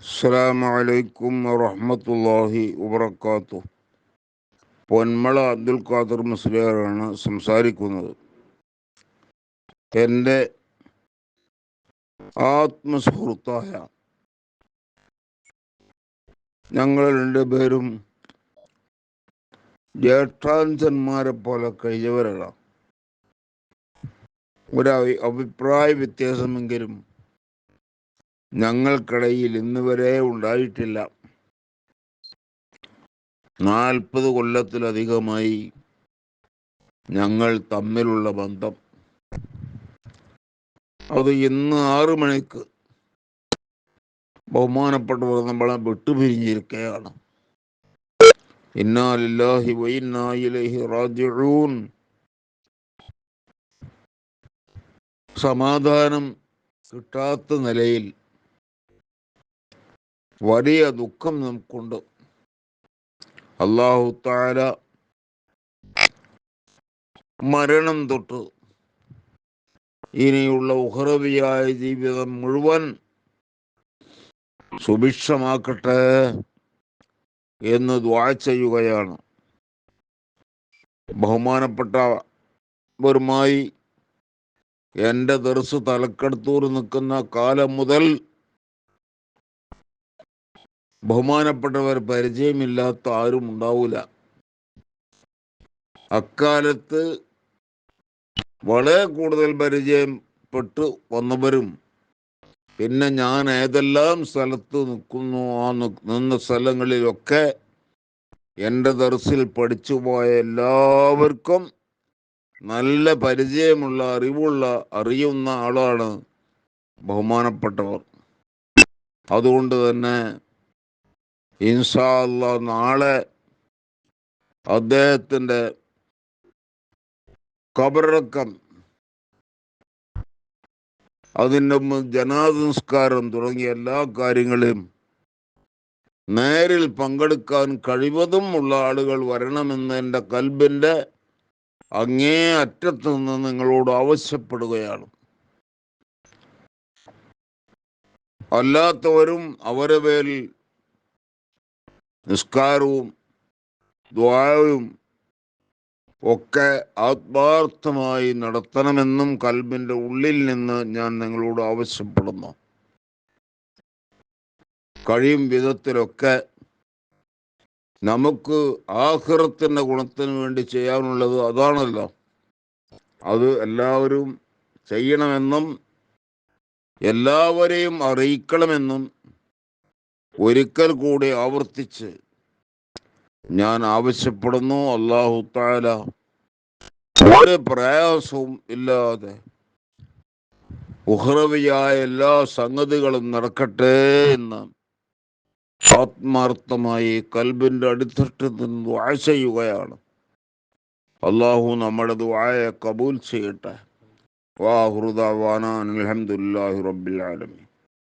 അസ്സലാമു വലൈക്കും വറഹമത്തല്ലാഹി വബറകാതുഹു പൊന്മള അബ്ദുൽ ഖാദർ മുസ്ലിയാറാണ് സംസാരിക്കുന്നത്. എന്റെ ആത്മസുഹൃത്തായ ഞങ്ങൾ രണ്ടുപേരും ജ്യേഷ്ഠാഞ്ചന്മാരെ പോലെ കഴിഞ്ഞവരാണ് ഒരു അഭി- അഭിപ്രായ വ്യത്യാസമെങ്കിലും ഞങ്ങൾക്കിടയിൽ ഇന്ന് വരെ ഉണ്ടായിട്ടില്ല. നാൽപ്പത് കൊല്ലത്തിലധികമായി ഞങ്ങൾ തമ്മിലുള്ള ബന്ധം. അത് ഇന്ന് ആറു മണിക്ക് ബഹുമാനപ്പെട്ടവർ നമ്മളെ വിട്ടുപിരിഞ്ഞിരിക്കുകയാണ്. ഇന്നാലില്ലാഹി വൈന്നായിലഹി റാജിഴൂൻ സമാധാനം കിട്ടാത്ത നിലയിൽ വലിയ ദുഃഖം നമുക്കുണ്ട്. അള്ളാഹു താര മരണം തൊട്ട് ഇനിയുള്ള ഉഹറവിയായ ജീവിതം മുഴുവൻ സുഭിക്ഷമാക്കട്ടെ എന്ന് ദ്വാ ചെയ്യുകയാണ്. ബഹുമാനപ്പെട്ട ബഹുമാനപ്പെട്ടവരുമായി എന്റെ ദർസ് തലക്കെടുത്തൂർ നിൽക്കുന്ന കാലം മുതൽ ബഹുമാനപ്പെട്ടവർ പരിചയമില്ലാത്ത ആരും ഉണ്ടാവൂല. അക്കാലത്ത് വളരെ കൂടുതൽ പരിചയപ്പെട്ടു വന്നവരും പിന്നെ ഞാൻ ഏതെല്ലാം സ്ഥലത്ത് നിൽക്കുന്നു ആ നിന്ന സ്ഥലങ്ങളിലൊക്കെ എന്റെ ദർസിൽ പഠിച്ചു പോയ എല്ലാവർക്കും നല്ല പരിചയമുള്ള അറിവുള്ള അറിയുന്ന ആളാണ് ബഹുമാനപ്പെട്ടവർ. അതുകൊണ്ട് തന്നെ ഇൻഷാ അല്ലാ നാളെ അദ്ദേഹത്തിന്റെ കബറടക്കം. അതിന്റെ ജനാസംസ്കാരം തുടങ്ങിയ എല്ലാ കാര്യങ്ങളും നേരിൽ പങ്കെടുക്കാൻ കഴിവതും ഉള്ള ആളുകൾ വരണമെന്ന് എന്റെ കൽബിന്റെ അങ്ങേ അറ്റത്ത് നിന്ന് നിങ്ങളോട് ആവശ്യപ്പെടുകയാണ്. അല്ലാത്തവരും അവരെ പേരിൽ നിസ്കാരവും ദ്വാരവും ഒക്കെ ആത്മാർത്ഥമായി നടത്തണമെന്നും കൽബിന്റെ ഉള്ളിൽ നിന്ന് ഞാൻ നിങ്ങളോട് ആവശ്യപ്പെടുന്നു. കഴിയും വിധത്തിലൊക്കെ നമുക്ക് ആഹൃത്തിന്റെ ഗുണത്തിന് വേണ്ടി ചെയ്യാനുള്ളത് അതാണല്ലോ. അത് എല്ലാവരും ചെയ്യണമെന്നും എല്ലാവരെയും അറിയിക്കണമെന്നും ഒരിക്കൽ കൂടി ആവർത്തിച്ച് ഞാൻ ആവശ്യപ്പെടുന്നു അള്ളാഹു താല ഒരു പ്രയാസവും ഇല്ലാതെ ഉഹ്റവിയായ എല്ലാ സംഗതികളും നടക്കട്ടെ എന്ന് ആത്മാർത്ഥമായി കൽബിന്റെ അടിത്തട്ടിൽ നിന്ന് ചെയ്യുകയാണ്. അള്ളാഹു നമ്മുടെ ദുആയെ കബൂൽ ചെയ്യട്ടെ. വാഹുദാൻ അലഹമുല്ലാഹി റബ്ബിൽ ആലമീൻ.